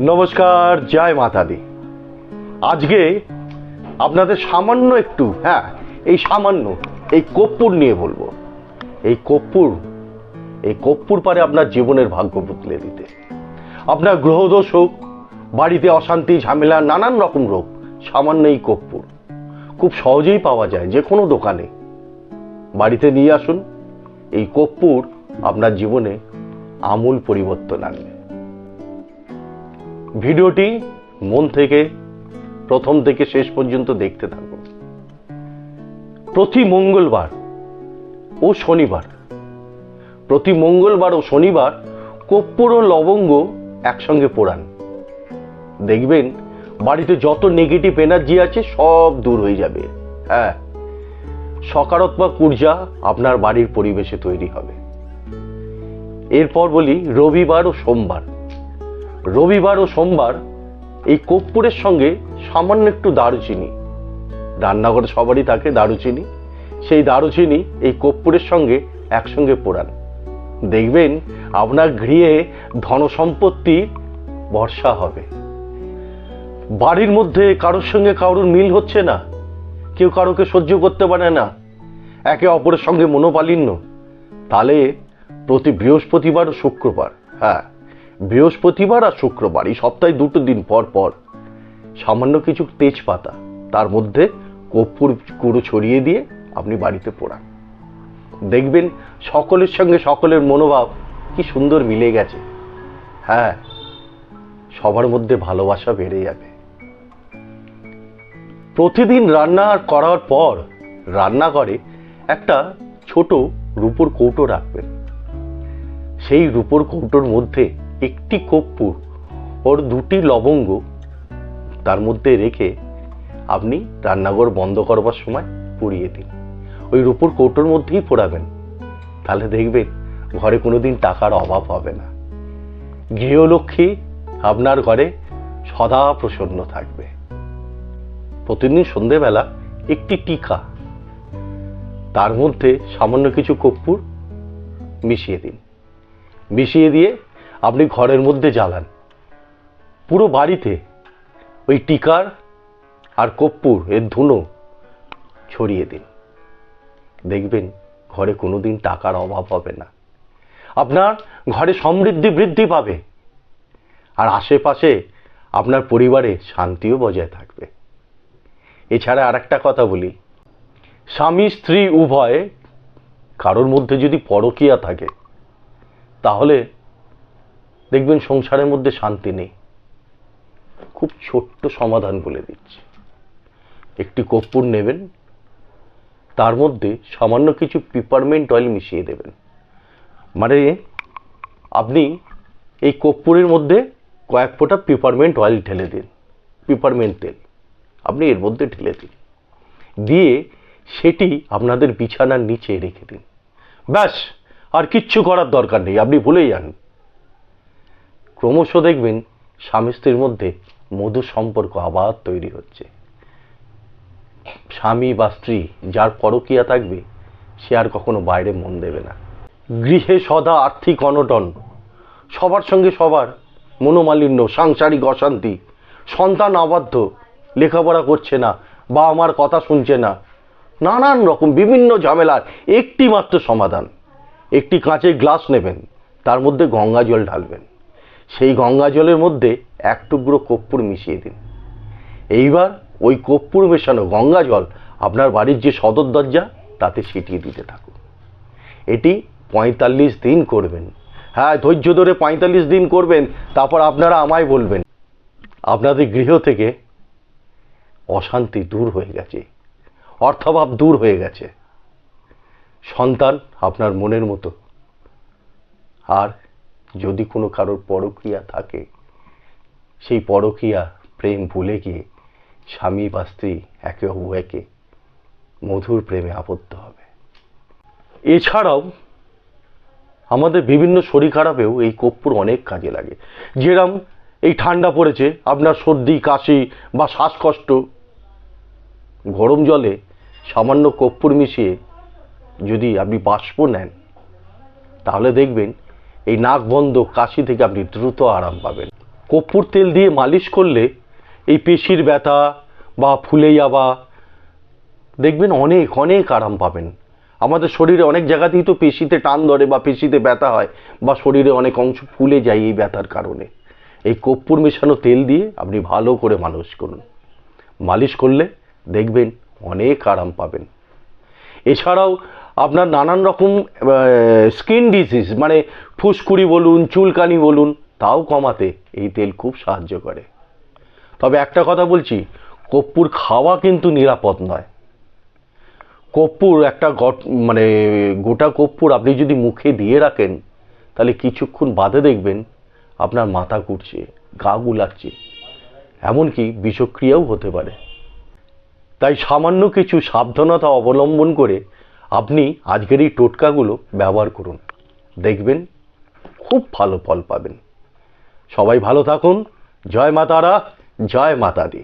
নমস্কার, জয় মাতা দি আজকে আপনাদের সামান্য একটু হ্যাঁ এই সামান্য, এই কর্পূর নিয়ে বলব। এই কর্পূর এই কর্পূর পারে আপনার জীবনের ভাগ্য বদলে দিতে। আপনার গ্রহদোষ হোক, বাড়িতে অশান্তি, ঝামেলা, নানান রকম রোগ, সামান্য এই কর্পূর। খুব সহজেই পাওয়া যায়, যে কোনো দোকানে। বাড়িতে নিয়ে আসুন, এই কর্পূর আপনার জীবনে আমূল পরিবর্তন আনবে। ভিডিওটি মন থেকে প্রথম থেকে শেষ পর্যন্ত দেখতে থাকুন। প্রতি মঙ্গলবার ও শনিবার, প্রতি মঙ্গলবার ও শনিবার কর্পূর ও লবঙ্গ একসঙ্গে পোড়ান। দেখবেন বাড়িতে যত নেগেটিভ এনার্জি আছে সব দূর হয়ে যাবে। হ্যাঁ সকারাত্মক ঊর্জা আপনার বাড়ির পরিবেশে তৈরি হবে। এরপর বলি রবিবার ও সোমবার। রবিবার ও সোমবার এই কর্পূরের সঙ্গে সামান্য একটু দারুচিনি। রান্নাঘরে সবারই থাকে দারুচিনি। সেই দারুচিনি এই কর্পূরের সঙ্গে একসঙ্গে পোড়ান। দেখবেন আপনার গৃহে ধনসম্পত্তি বর্ষা হবে। বাড়ির মধ্যে কারোর সঙ্গে কারোর মিল হচ্ছে না। কেউ কারোকে সহ্য করতে পারে না। একে অপরের সঙ্গে মনোপালিন্য তাহলে প্রতি বৃহস্পতিবার ও শুক্রবার হ্যাঁ। বৃহস্পতিবার আর শুক্রবার এই সপ্তাহে দুটো দিন পর পর। সামান্য কিছু তেজপাতা, তার মধ্যে কর্পূর গুঁড়ো ছড়িয়ে দিয়ে আপনি বাড়িতে পোড়ান। দেখবেন সকলের সঙ্গে সকলের মনোভাব কি সুন্দর মিলে গেছে। হ্যাঁ সবার মধ্যে ভালোবাসা বেড়ে যাবে। প্রতিদিন রান্না করার পর রান্নাঘরে একটা ছোট রূপোর কৌটো রাখবেন। সেই রূপোর কৌটোর মধ্যে একটি কর্পূর ওর দুটি লবঙ্গ তার মধ্যে রেখে আপনি রান্নাঘর বন্ধ করবার সময় পুড়িয়ে দিন। ওই রূপোর কৌটোর মধ্যেই পোড়াবেন। তাহলে দেখবেন ঘরে কোনোদিন টাকার অভাব হবে না। গৃহলক্ষ্মী আপনার ঘরে সদা প্রসন্ন থাকবে। প্রতিদিন সন্ধেবেলা একটি টিকা, তার মধ্যে সামান্য কিছু কর্পূর মিশিয়ে দিন। মিশিয়ে দিয়ে আপনি ঘরের মধ্যে জ্বালান। পুরো বাড়িতে ওই টিকার আর কর্পূর এর ধুনো ছড়িয়ে দিন। দেখবেন ঘরে কোনোদিন টাকার অভাব হবে না। আপনার ঘরে সমৃদ্ধি বৃদ্ধি পাবে। আর আশেপাশে আপনার পরিবারে শান্তিও বজায় থাকবে। এছাড়া আর একটা কথা বলি, স্বামী স্ত্রী উভয়ে কারোর মধ্যে যদি পরকীয়া থাকে, তাহলে দেখবেন সংসারের মধ্যে শান্তি নেই। খুব ছোট্ট সমাধান বলে দিচ্ছি। একটি কর্পূর নেবেন, তার মধ্যে সামান্য কিছু পিপারমেন্ট অয়েল মিশিয়ে দেবেন। মানে আপনি এই কর্পূরের মধ্যে কয়েক ফোঁটা পিপারমেন্ট অয়েল ঢেলে দিন পিপারমেন্ট তেল। আপনি এর মধ্যে ঢেলে দিন। দিয়ে সেটি আপনাদের বিছানার নিচে রেখে দিন। ব্যাস, আর কিচ্ছু করার দরকার নেই। আপনি ভুলেই যান। ক্রমশ দেখবেন স্বামী স্ত্রীর মধ্যে মধুর সম্পর্ক আবার তৈরি হচ্ছে। স্বামী বা স্ত্রী যার পরকীয়া থাকবে, সে আর কখনো বাইরে মন দেবে না। গৃহে সদা আর্থিক অনটন, সবার সঙ্গে সবার মনোমালিন্য, সাংসারিক অশান্তি, সন্তান আবদ্ধ, লেখাপড়া করছে না বা আমার কথা শুনছে না, নানান রকম বিভিন্ন ঝামেলার একটি মাত্র সমাধান। একটি কাঁচের গ্লাস নেবেন, তার মধ্যে গঙ্গা জল ঢালবেন। সেই গঙ্গা জলের মধ্যে এক টুকরো কর্পূর মিশিয়ে দিন। এইবার ওই কর্পূর মেশানো গঙ্গা জল আপনার বাড়ির যে সদর দরজা, তাতে ছিটিয়ে দিতে থাকুন। এটি পঁয়তাল্লিশ দিন করবেন। হ্যাঁ ধৈর্য ধরে পঁয়তাল্লিশ দিন করবেন, তারপর আপনারা আমায় বলবেন। আপনাদের গৃহ থেকে অশান্তি দূর হয়ে গেছে, অর্থাভাব দূর হয়ে গেছে। সন্তান আপনার মনের মতো। আর যদি কোনো কারোর পরক্রিয়া থাকে, সেই পরক্রিয়া প্রেম ভুলে গিয়ে স্বামী বা স্ত্রী একে উভয়কে মধুর প্রেমে আবদ্ধ হবে। এছাড়াও আমাদের বিভিন্ন শরীর খারাপেও এই কর্পূর অনেক কাজে লাগে। যেরম এই ঠান্ডা পড়েছে, আপনার সর্দি, কাশি বা শ্বাসকষ্ট, গরম জলে সামান্য কর্পূর মিশিয়ে যদি আপনি বাষ্প নেন, তাহলে দেখবেন এই নাক বন্ধ কাশি থেকে আপনি দ্রুত আরাম পাবেন। কর্পূর তেল দিয়ে মালিশ করলে এই পেশির ব্যথা বা ফুলে যাওয়া, দেখবেন অনেক অনেক আরাম পাবেন। আমাদের শরীরে অনেক জায়গাতেই তো পেশিতে টান ধরে বা পেশিতে ব্যথা হয় বা শরীরে অনেক অংশ ফুলে যায় এই ব্যথার কারণে। এই কর্পূর মেশানো তেল দিয়ে আপনি ভালো করে মালিশ করুন। মালিশ করলে দেখবেন অনেক আরাম পাবেন। এছাড়াও আপনার নানান রকম স্কিন ডিজিজ মানে ফুসকুড়ি বলুন, চুলকানি বলুন, তাও কমাতে এই তেল খুব সাহায্য করে। তবে একটা কথা বলছি কর্পূর খাওয়া কিন্তু নিরাপদ নয়। কর্পূর একটা গট মানে গোটা কর্পূর আপনি যদি মুখে দিয়ে রাখেন, তাহলে কিছুক্ষণ বাদে দেখবেন আপনার মাথা ঘুরছে, গা গুলাচ্ছে। এমনকি বিষক্রিয়াও হতে পারে। তাই সামান্য কিছু সাবধানতা অবলম্বন করে আপনি আজকের এই টোটকাগুলো ব্যবহার করুন। দেখবেন খুব ভালো ফল পাবেন। সবাই ভালো থাকুন। জয় মাতারা জয় মাতা দি